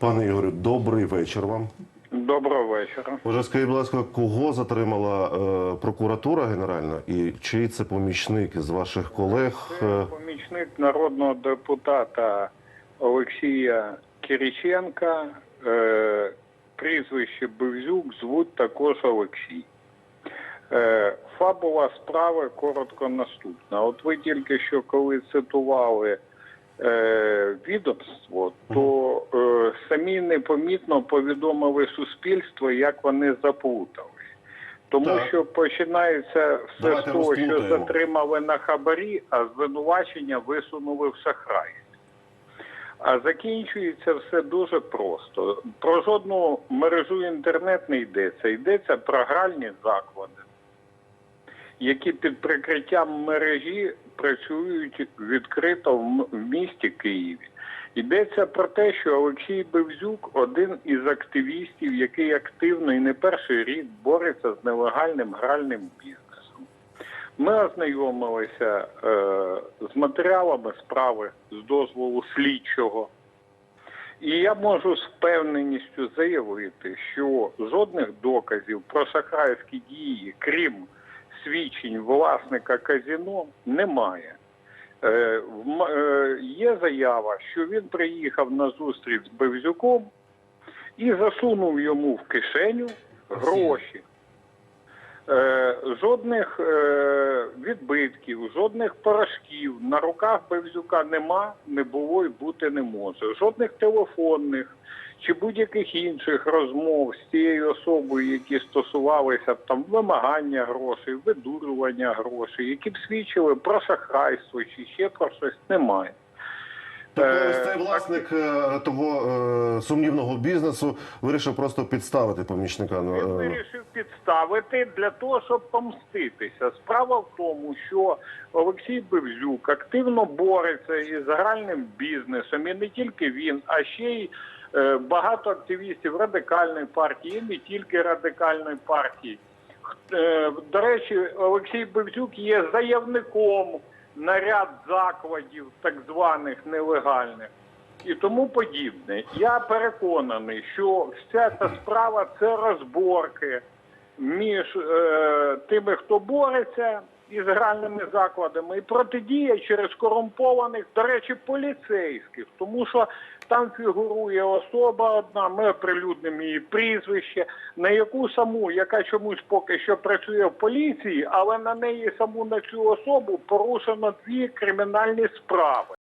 Пане Ігорю, добрий вечір вам. Доброго вечора. Може, скажіть, будь ласка, кого затримала е, прокуратура генеральна і чий це помічник з ваших колег? Це помічник народного депутата Олексія Кириченка. Е, прізвище Бевзюк звуть також Олексій. Е, фабула справи коротко наступна. От ви тільки що коли цитували відомство, то е, самі непомітно повідомили суспільство, як вони заплутались. Тому Так. що починається все з того, що затримали на хабарі, а звинувачення висунули в шахрайстві. А закінчується все дуже просто. Про жодну мережу інтернет не йдеться. Йдеться про гральні заклади, які під прикриттям мережі працюють відкрито в місті Києві. Йдеться про те, що Олексій Бевзюк один із активістів, який активно і не перший рік бореться з нелегальним гральним бізнесом. Ми ознайомилися е, з матеріалами справи з дозволу слідчого. І я можу з впевненістю заявити, що жодних доказів про шахрайські дії, крім свідчень власника казіно, немає. Е, е, є заява, що він приїхав на зустріч з Бевзюком і засунув йому в кишеню гроші. Е, жодних е, відбитків, жодних порошків на руках Бевзюка нема, не було і бути не може. Жодних телефонних чи будь-яких інших розмов з цією особою, які стосувалися там вимагання грошей, видурювання грошей, які б свідчили про шахрайство чи ще про щось немає. Тобто Е, ось цей власник е, того е, сумнівного бізнесу вирішив просто підставити помічника. Він вирішив підставити для того, щоб помститися. Справа в тому, що Олексій Бевзюк активно бореться із гральним бізнесом, і не тільки він, а ще й багато активістів радикальної партії, і не тільки радикальної партії. До речі, Олексій Бевзюк є заявником на ряд закладів, так званих нелегальних і тому подібне. Я переконаний, що вся ця справа це розборки між е, тими, хто бореться із гральними закладами, і протидія через корумпованих, до речі, поліцейських, тому що там фігурує особа одна, ми оприлюднимо її прізвище, на яку саму, яка чомусь поки що працює в поліції, але на неї саму на цю особу порушено дві кримінальні справи.